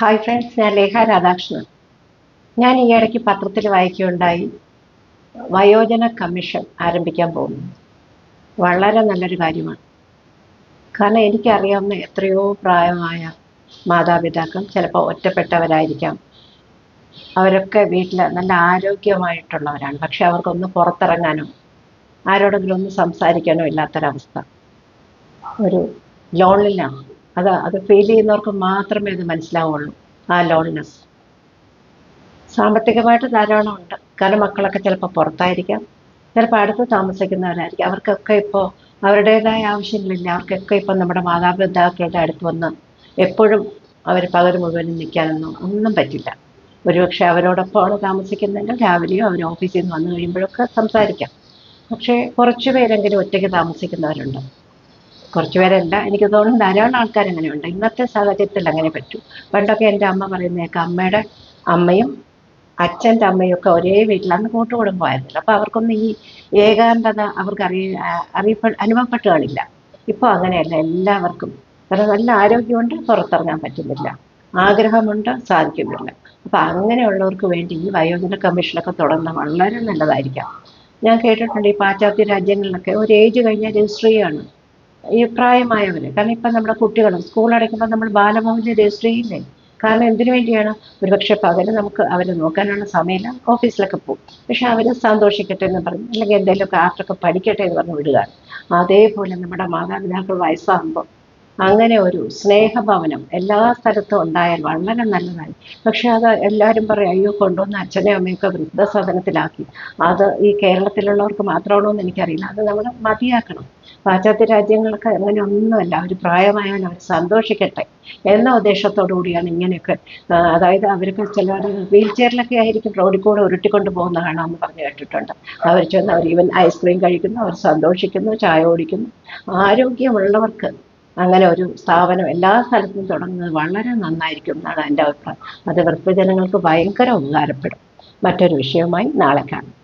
Hi friends ഞാൻ ലേഖ രാധാകൃഷ്ണൻ. ഞാൻ ഈ ഇടയ്ക്ക് പത്രത്തിൽ വായിക്കുകയുണ്ടായി. വയോജന കമ്മീഷൻ ആരംഭിക്കാൻ പോകുന്നു. വളരെ നല്ലൊരു കാര്യമാണ്. കാരണം എനിക്കറിയാവുന്ന എത്രയോ പ്രായമായ മാതാപിതാക്കൾ ചിലപ്പോൾ ഒറ്റപ്പെട്ടവരായിരിക്കാം. അവരൊക്കെ വീട്ടിൽ നല്ല ആരോഗ്യമായിട്ടുള്ളവരാണ്. പക്ഷെ അവർക്കൊന്ന് പുറത്തിറങ്ങാനോ ആരോടെങ്കിലും ഒന്ന് സംസാരിക്കാനോ ഇല്ലാത്തൊരവസ്ഥ. ഒരു ലോൺലിനാണ് അത് അത് ഫെയിൽ ചെയ്യുന്നവർക്ക് മാത്രമേ അത് മനസ്സിലാവുള്ളൂ ആ ലോൺനെസ് സാമ്പത്തികമായിട്ട് ധാരാളം ഉണ്ട്. കാരണം മക്കളൊക്കെ ചിലപ്പോൾ പുറത്തായിരിക്കാം. ചിലപ്പോൾ അടുത്ത് താമസിക്കുന്നവരായിരിക്കും. അവർക്കൊക്കെ ഇപ്പോൾ അവരുടേതായ ആവശ്യങ്ങളില്ല. അവർക്കൊക്കെ ഇപ്പം നമ്മുടെ മാതാപിതാക്കളുടെ അടുത്ത് വന്ന് എപ്പോഴും അവർ പകരം മുഴുവനും നിൽക്കാനൊന്നും ഒന്നും പറ്റില്ല. ഒരുപക്ഷെ അവരോടൊപ്പമാണ് താമസിക്കുന്നതെങ്കിൽ രാവിലെയോ അവർ ഓഫീസിൽ നിന്ന് വന്നു കഴിയുമ്പോഴൊക്കെ സംസാരിക്കാം. പക്ഷേ കുറച്ച് പേരെങ്കിലും ഒറ്റയ്ക്ക് താമസിക്കുന്നവരുണ്ട്. കുറച്ച് പേരല്ല. എനിക്ക് തോന്നുന്നു ധാരാളം ആൾക്കാർ അങ്ങനെ ഉണ്ട് ഇന്നത്തെ സാഹചര്യത്തിൽ അങ്ങനെ പറ്റൂ. പണ്ടൊക്കെ എന്റെ അമ്മ പറയുന്നേക്കാം അമ്മയുടെ അമ്മയും അച്ഛന്റെ അമ്മയും ഒക്കെ ഒരേ വീട്ടിലാണ് കൂട്ടുകുടുംബമായിരുന്നില്ല. അപ്പോൾ അവർക്കൊന്നും ഈ ഏകാന്തത അവർക്ക് അറിയ അറിയപ്പെ അനുഭവപ്പെട്ട് കാണില്ല ഇപ്പോൾ അങ്ങനെയല്ല. എല്ലാവർക്കും കാരണം നല്ല ആരോഗ്യമുണ്ട് പുറത്തിറങ്ങാൻ പറ്റുന്നില്ല. ആഗ്രഹമുണ്ട് സാധിക്കുന്നില്ല. അപ്പോൾ അങ്ങനെയുള്ളവർക്ക് വേണ്ടി ഈ വയോജന കമ്മീഷനൊക്കെ തുടർന്ന് വളരെ നല്ലതായിരിക്കാം. ഞാൻ കേട്ടിട്ടുണ്ട് ഈ പാശ്ചാത്യ രാജ്യങ്ങളിലൊക്കെ ഒരു ഏജ് കഴിഞ്ഞാൽ രജിസ്റ്റർ ചെയ്യാണ് ഈ പ്രായമായവർ കാരണം ഇപ്പം നമ്മുടെ കുട്ടികളും സ്കൂൾ അടയ്ക്കുമ്പോൾ നമ്മൾ ബാലഭവനിൽ രജിസ്റ്റർ ചെയ്യില്ലേ കാരണം എന്തിനു വേണ്ടിയാണ്? ഒരുപക്ഷെ പകൽ നമുക്ക് അവരെ നോക്കാനുള്ള സമയമില്ല. ഓഫീസിലൊക്കെ പോകും. പക്ഷെ അവർ സന്തോഷിക്കട്ടെ എന്ന് പറഞ്ഞു അല്ലെങ്കിൽ എന്തെങ്കിലുമൊക്കെ ആർട്ടൊക്കെ പഠിക്കട്ടെ എന്ന് പറഞ്ഞ് വിടുകയാണ് അതേപോലെ നമ്മുടെ മാതാപിതാക്കൾ വയസ്സാകുമ്പോൾ അങ്ങനെ ഒരു സ്നേഹഭവനം എല്ലാ സ്ഥലത്തും ഉണ്ടായാൽ വളരെ നല്ലതായി. പക്ഷെ അത് എല്ലാവരും പറയും അയ്യോ കൊണ്ടുവന്ന് അച്ഛനെ അമ്മയൊക്കെ വൃദ്ധസദനത്തിലാക്കി. അത് ഈ കേരളത്തിലുള്ളവർക്ക് മാത്രമാണോ എന്ന് എനിക്കറിയില്ല. അത് നമ്മൾ മതിയാക്കണം. പാശ്ചാത്യ രാജ്യങ്ങൾക്ക് അങ്ങനെ ഒന്നുമല്ല. അവർ പ്രായമായാലും അവർ സന്തോഷിക്കട്ടെ എന്ന ഉദ്ദേശത്തോടു കൂടിയാണ് ഇങ്ങനെയൊക്കെ അതായത് അവർക്ക് ചിലർ വീൽ ചെയറിലൊക്കെ ആയിരിക്കും റോഡിൽ കൂടെ ഉരുട്ടിക്കൊണ്ട് പോകുന്ന കാണാമെന്ന് പറഞ്ഞു കേട്ടിട്ടുണ്ട്. അവർ ചെന്ന് അവർ ഈവൻ ഐസ്ക്രീം കഴിക്കുന്നു അവർ സന്തോഷിക്കുന്നു ചായ ഓടിക്കുന്നു ആരോഗ്യമുള്ളവർക്ക് അങ്ങനെ ഒരു സ്ഥാപനം എല്ലാ സ്ഥലത്തും തുടങ്ങുന്നത് വളരെ നന്നായിരിക്കും എന്നാണ് എന്റെ അഭിപ്രായം. അത് വൃദ്ധജനങ്ങൾക്ക് ഭയങ്കര ഉപകാരപ്പെടും. മറ്റൊരു വിഷയവുമായി നാളെ കാണാം.